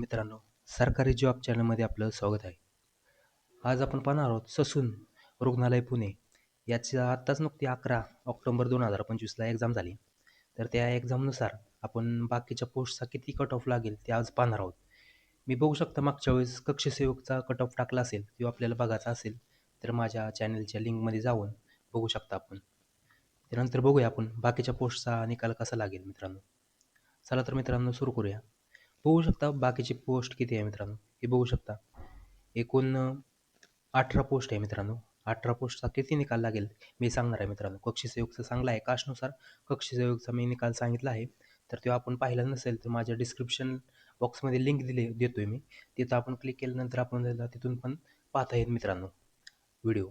विद्यार्थी मित्रांनो सरकारी जॉब चॅनलमध्ये आपलं स्वागत आहे. आज आपण पाहणार आहोत ससून रुग्णालय पुणे. याची आत्ताच नुकती अकरा ऑक्टोबर दोन हजार पंचवीसला एक्झाम झाली. तर त्या एक्झामनुसार आपण बाकीच्या पोस्टचा किती कट ऑफ लागेल ते आज पाहणार आहोत. मी बघू शकता मागच्या वेळेस कक्षसेवकचा कट ऑफ टाकला असेल किंवा आपल्याला बघायचा असेल तर माझ्या चॅनलच्या लिंकमध्ये जाऊन बघू शकता आपण. त्यानंतर बघूया आपण बाकीच्या पोस्टचा निकाल कसा लागेल मित्रांनो. चला तर मित्रांनो सुरू करूया. बघू शकता बाकीचे पोस्ट किती आहे मित्रांनो. हे बघू शकता. एकूण अठरा पोस्ट आहे मित्रांनो. अठरा पोस्टचा किती निकाल लागेल मी सांगणार आहे मित्रांनो. कक्षीसेवकचं चांगला आहे काशनुसार कक्षीसेवकचा मी निकाल सांगितला आहे. तर तो आपण पाहिला नसेल तर माझ्या डिस्क्रिप्शन बॉक्समध्ये लिंक दिले देतो आहे मी. तिथं आपण क्लिक केल्यानंतर आपण त्याला तिथून पण पाहता येईल मित्रांनो. व्हिडिओ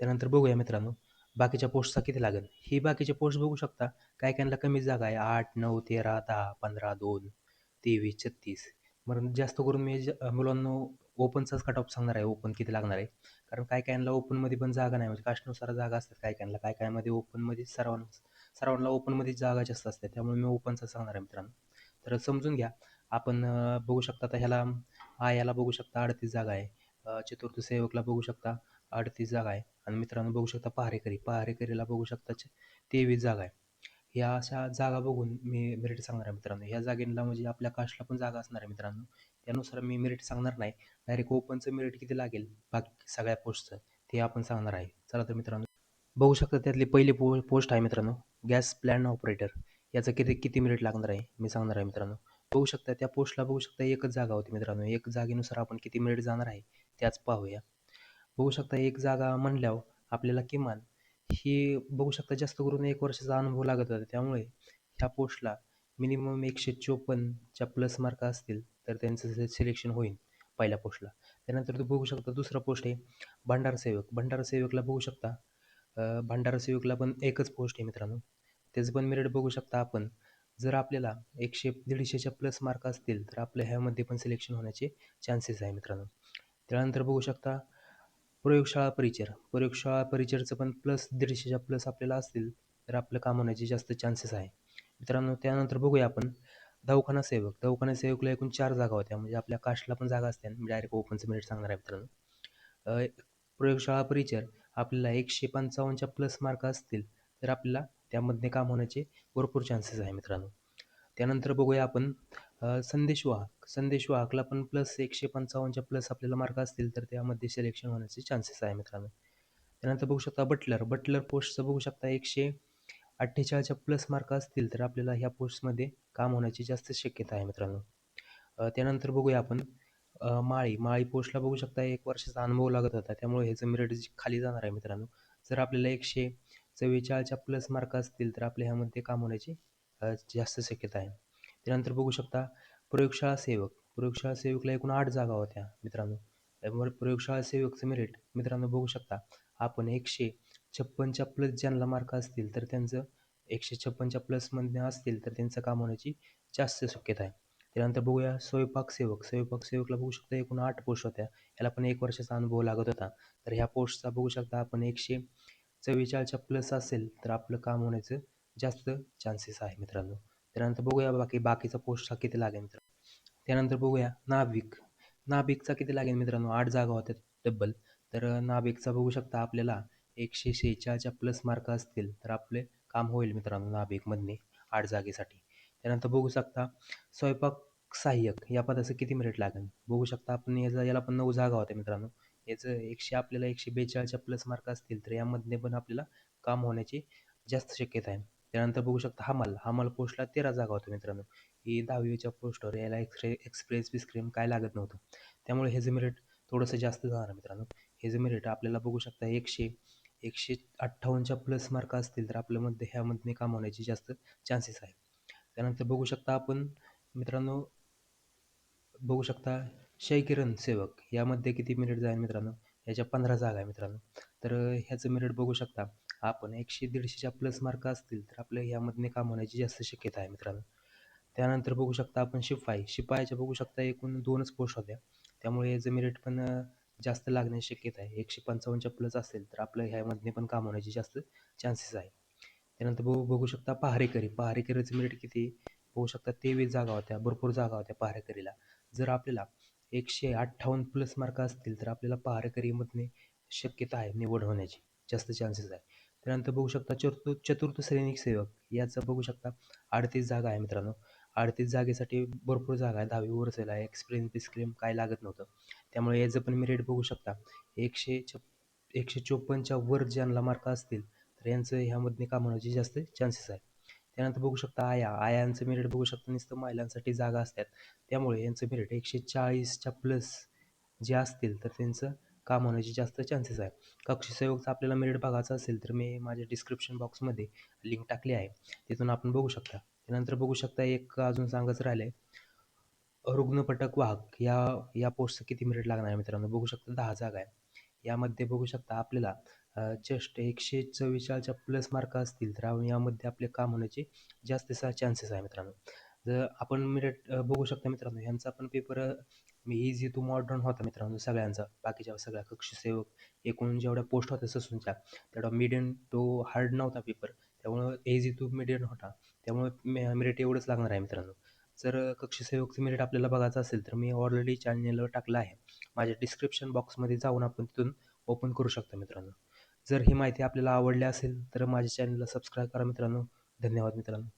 त्यानंतर बघूया मित्रांनो बाकीच्या पोस्टचा किती लागेल. ही बाकीचे पोस्ट बघू शकता. काय काहींना कमी जागा आहे आठ नऊ तेरा दहा पंधरा दोन. तेवीस छत्तीस मग जास्त करून मी ज मुलांना ओपनचाच कट ऑफ सांगणार आहे. ओपन किती लागणार आहे? कारण काय काहींना ओपनमध्ये पण जागा नाही. म्हणजे कास्टनुसार जागा असतात काय कायांना काय कायमध्ये ओपनमध्ये सर्वांना सर्वांना ओपनमध्ये जागा जास्त असते. त्यामुळे मी ओपनचा सांगणार आहे मित्रांनो. तर समजून घ्या. आपण बघू शकता तर ह्याला आयाला बघू शकता अडतीस जागा आहे. चतुर्थ सेवकला बघू शकता अडतीस जागा आहे. आणि मित्रांनो बघू शकता पहारेकरी. पहारेकरीला बघू शकता तेवीस जागा आहे. ह्या अशा जागा बघून मी मेरिट सांगणार आहे मित्रांनो. ह्या जागेला म्हणजे आपल्या कास्टला पण जागा असणार आहे मित्रांनो. त्यानुसार मी मेरिट सांगणार नाही. डायरेक्ट ओपनचं मेरिट किती लागेल? बाकी सगळ्या पोस्टचं ते आपण सांगणार आहे. चला तर मित्रांनो बघू शकता त्यातली पहिली पो पोस्ट आहे मित्रांनो. गॅस प्लॅन ऑपरेटर याचं किती किती मिनिट लागणार आहे? मी सांगणार आहे मित्रांनो. बघू शकता त्या पोस्टला बघू शकता एकच जागा होती मित्रांनो. एक जागेनुसार आपण किती मिनिट जाणार आहे? त्याच पाहूया. बघू शकता एक जागा म्हणल्यावर आपल्याला किमान ही बघू शकता जास्त करून एक वर्षाचा अनुभव लागत होता. त्यामुळे ह्या पोस्टला मिनिमम एकशे चोपन्नच्या प्लस मार्क असतील तर त्यांचं सिलेक्शन होईल पहिल्या पोस्टला. त्यानंतर तू बघू शकता दुसरा पोस्ट आहे भंडारसेवक भंडारसेवकला भंडार सेवकला बघू शकता भंडारसेवकला पण एकच पोस्ट आहे मित्रांनो. त्याचं पण मेरिट बघू शकता आपण. जर आपल्याला एकशे दीडशेच्या प्लस मार्क असतील तर आपल्या ह्यामध्ये पण सिलेक्शन होण्याचे चान्सेस आहे मित्रांनो. त्यानंतर बघू शकता प्रयोगशाळा परिचर प्रयोगशाळा परिचरचं पण प्लस दीडशेच्या प्लस आपल्याला असतील तर आपलं काम होण्याचे जास्त चान्सेस आहे. मित्रांनो त्यानंतर बघूया आपण. दवाखाना सेवक. दवाखाना सेवकला एकूण चार जागा होत्या. म्हणजे आपल्या कास्टला पण जागा असते मी डायरेक्ट ओपनचं मिनिट सांगणार आहे मित्रांनो. प्रयोगशाळा परिचर आपल्याला एकशे पंचावन्नच्या प्लस मार्क असतील तर आपल्याला त्यामध्ये काम होण्याचे भरपूर चान्सेस आहे मित्रांनो. त्यानंतर बघूया आपण संदेशवाहक संदेशवाहकला पण प्लस एकशे पंचावन्नच्या प्लस आपल्याला मार्क असतील तर त्यामध्ये सिलेक्शन होण्याचे चान्सेस आहे मित्रांनो. त्यानंतर बघू शकता बटलर बटलर पोस्टचं बघू शकता एकशे अठ्ठेचाळीसच्या प्लस मार्क असतील तर आपल्याला ह्या पोस्टमध्ये काम होण्याची जास्त शक्यता आहे मित्रांनो. त्यानंतर बघूया आपण माळी. माळी पोस्टला बघू शकता एक वर्षाचा अनुभव लागत होता त्यामुळे ह्याचं मेरिट खाली जाणार आहे मित्रांनो. जर आपल्याला एकशे चव्वेचाळीसच्या प्लस मार्क असतील तर आपल्या ह्यामध्ये काम होण्याची जास्त शक्यता आहे. त्यानंतर बघू शकता प्रयोगशाळा सेवक. प्रयोगशाळा सेवकला एकूण आठ जागा होत्या मित्रांनो. त्यामुळे प्रयोगशाळा सेवकचं मेरिट मित्रांनो बघू शकता. आपण एकशे छप्पनच्या प्लस ज्यांना मार्क असतील तर त्यांचं एकशे छप्पनच्या प्लसमध्ये असतील तर त्यांचं काम होण्याची जास्त शक्यता आहे. त्यानंतर बघूया स्वयंपाक सेवक. स्वयंपाक सेवकला बघू शकता एकूण आठ पोस्ट होत्या. याला पण एक वर्षाचा अनुभव लागत होता. तर ह्या पोस्टचा बघू शकता आपण एकशे चव्वेचाळीसच्या प्लस असेल तर आपलं काम होण्याचं जास्त चान्सेस आहे मित्रांनो. त्यानंतर बघूया बाकी बाकीचा पोस्टचा किती लागेल मित्रांनो. त्यानंतर बघूया नाभिक. नाभिकचा किती लागेल मित्रांनो? आठ जागा होत्या डब्बल तर नाभिकचा बघू शकता आपल्याला एकशे शेहेचाळच्या प्लस मार्क असतील तर आपले काम होईल मित्रांनो नाभिकमधने आठ जागेसाठी. त्यानंतर बघू शकता स्वयंपाक सहाय्यक या पदाचं किती मिनिट लागेल? बघू शकता आपण याचा याला पण नऊ जागा होत्या मित्रांनो. याचं एकशे आपल्याला एकशे बेचाळीसच्या प्लस मार्क असतील तर यामध्ये पण आपल्याला काम होण्याची जास्त शक्यता आहे. त्यानंतर बघू शकता हमाल हमाल पोस्टला तेरा जागा होत्या मित्रांनो. ही दहावीच्या पोस्टवर याला एक्सरे एक्सप्रेस बिस्क्रीम काय लागत नव्हतं. त्यामुळे हे मेरिट थोडंसं जास्त जाणार मित्रांनो. हे मेरिट आपल्याला बघू शकता एकशे एकशे अठ्ठावन्नच्या प्लस मार्क असतील तर आपल्यामध्ये ह्यामध्ये काम होण्याची जास्त चान्सेस आहे त्यानंतर बघू शकता आपण मित्रांनो बघू शकता शैकिरण सेवक यामध्ये किती मेरिट जाईल मित्रांनो? याच्या पंधरा जागा आहे मित्रांनो. तर ह्याचं मेरिट बघू शकता. आपण एकशे दीडशेच्या प्लस मार्क असतील तर आपल्या ह्यामधने काम होण्याची जास्त शक्यता आहे मित्रांनो. त्यानंतर बघू शकता आपण शिपाई शिपायाच्या बघू शकता एकूण दोनच पोस्ट होत्या. त्यामुळे याचं मेरिट पण जास्त लागण्याची शक्यता आहे. एकशे पंचावन्नच्या प्लस असेल तर आपलं ह्यामधने पण काम होण्याची जास्त चान्सेस आहे. त्यानंतर बघू बघू शकता पहारेकरी पहारेकरीचं मेरिट किती? बघू शकता तेवीस जागा होत्या. भरपूर जागा होत्या पहारेकरीला जर आपल्याला एकशे अठ्ठावन्न प्लस मार्क असतील तर आपल्याला पहारेकरीमधने शक्यता आहे निवड होण्याची. जास्त चान्सेस आहे. त्यानंतर बघू शकता चतुर्थ चतुर्थ सैनिक सेवक याचं बघू शकता अडतीस जागा आहे मित्रांनो. अडतीस जागेसाठी भरपूर जागा आहे दहावी वरसेल आहे एक्सपिरियन्स बिस्क्रीम काय लागत नव्हतं. त्यामुळे याचं पण मेरिट बघू शकता. एकशे छ एकशे चोपन्नच्या वर ज्यांना मार्क असतील तर यांचं ह्यामधने काम होण्याचे जास्त चान्सेस आहे त्यानंतर बघू शकता आया. आयांचं मेरिट बघू शकता नुसतं महिलांसाठी जागा असतात. त्यामुळे यांचं मेरिट एकशे चाळीसच्या प्लस जे असतील तर त्यांचं काम होण्याचे जास्त चान्सेस आहे. कक्षसेवकचं आपल्याला मेरिट बघायचं असेल तर मी माझ्या डिस्क्रिप्शन बॉक्समध्ये लिंक टाकली आहे. तिथून आपण बघू शकता. त्यानंतर बघू शकता एक अजून सांगायचं राहिलं आहे रुग्णपटक वाहक या या पोस्टचं किती मेरिट लागणार आहे मित्रांनो? बघू शकता दहा जागा आहे. यामध्ये बघू शकता आपल्याला जस्ट एकशे चव्वेचाळीसच्या प्लस मार्क असतील तर आपण यामध्ये आपले काम होण्याचे जास्त चान्सेस आहे मित्रांनो. जर आपण मिरट बघू शकता मित्रांनो यांचा पण पेपर मी इझी टू मॉडर्न होता मित्रांनो सगळ्यांचा बाकीच्या सगळ्या कक्षसेवक एकूण जेवढ्या पोस्ट होत्या ससूनच्या तेवढा मिडियम टू हार्ड नव्हता पेपर त्यामुळं इझी टू मिडियम होता त्यामुळे मेरिट एवढंच लागणार आहे मित्रांनो. जर कक्षसेवकचं मेरिट आपल्याला बघायचं असेल तर मी ऑलरेडी चॅनलवर टाकलं आहे. माझ्या डिस्क्रिप्शन बॉक्समध्ये जाऊन आपण तिथून ओपन करू शकता मित्रांनो. जर ही माहिती आपल्याला आवडली असेल तर माझ्या चॅनलला सबस्क्राईब करा मित्रांनो. धन्यवाद मित्रांनो.